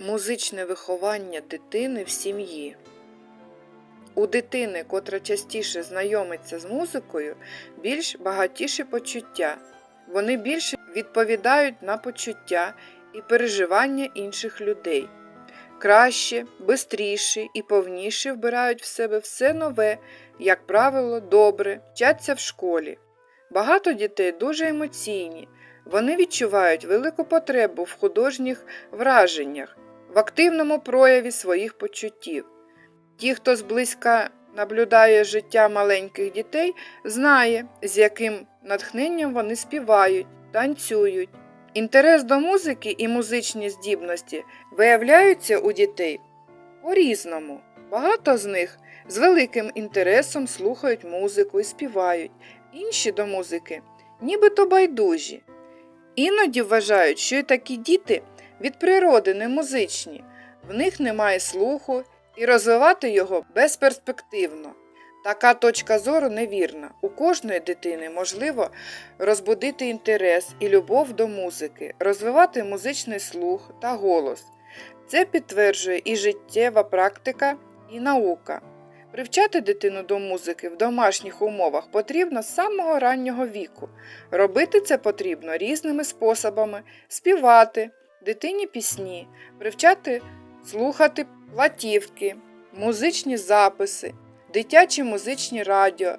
Музичне виховання дитини в сім'ї. У дитини, котра частіше знайомиться з музикою, більш багатіші почуття. Вони більше відповідають на почуття і переживання інших людей. Краще, бистріше і повніше вбирають в себе все нове, як правило, добре, вчаться в школі. Багато дітей дуже емоційні. Вони відчувають велику потребу в художніх враженнях, в активному прояві своїх почуттів. Ті, хто зблизька наблюдає життя маленьких дітей, знає, з яким натхненням вони співають, танцюють. Інтерес до музики і музичні здібності виявляються у дітей по-різному. Багато з них з великим інтересом слухають музику і співають, інші до музики нібито байдужі. Іноді вважають, що і такі діти від природи не музичні, в них немає слуху і розвивати його безперспективно. Така точка зору невірна. У кожної дитини можливо розбудити інтерес і любов до музики, розвивати музичний слух та голос. Це підтверджує і життєва практика, і наука. Привчати дитину до музики в домашніх умовах потрібно з самого раннього віку. Робити це потрібно різними способами: співати, дитині пісні, привчати слухати платівки, музичні записи, дитячі музичні радіо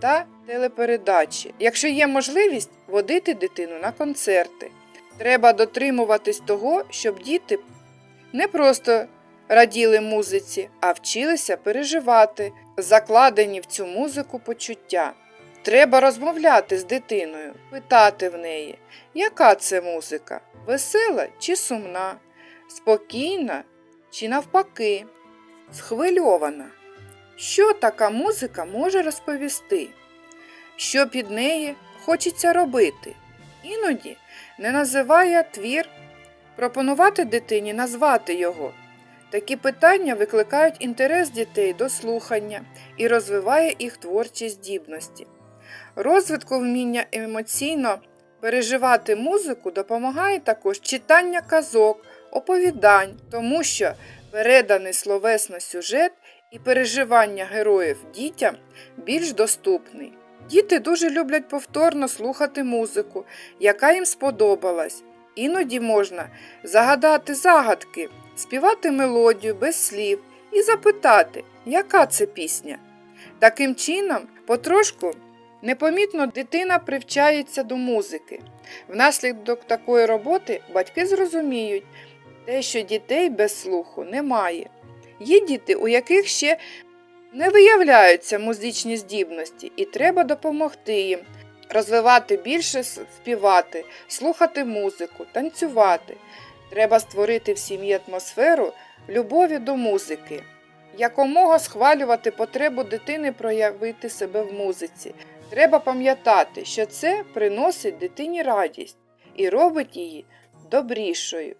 та телепередачі. Якщо є можливість, водити дитину на концерти. Треба дотримуватись того, щоб діти не просто раділи музиці, а вчилися переживати закладені в цю музику почуття. Треба розмовляти з дитиною, питати в неї, яка це музика, весела чи сумна, спокійна чи навпаки, схвильована. Що така музика може розповісти? Що під неї хочеться робити? Іноді не називає твір, пропонувати дитині назвати його. Такі питання викликають інтерес дітей до слухання і розвиває їх творчі здібності. Розвитку вміння емоційно переживати музику допомагає також читання казок, оповідань, тому що переданий словесно сюжет і переживання героїв дітям більш доступний. Діти дуже люблять повторно слухати музику, яка їм сподобалась. Іноді можна загадати загадки, співати мелодію без слів і запитати, яка це пісня. Таким чином, потрошку, непомітно дитина привчається до музики. Внаслідок такої роботи батьки зрозуміють, те, що дітей без слуху немає. Є діти, у яких ще не виявляються музичні здібності, і треба допомогти їм розвивати більше співати, слухати музику, танцювати. Треба створити в сім'ї атмосферу любові до музики, якомога схвалювати потребу дитини проявити себе в музиці. Треба пам'ятати, що це приносить дитині радість і робить її добрішою.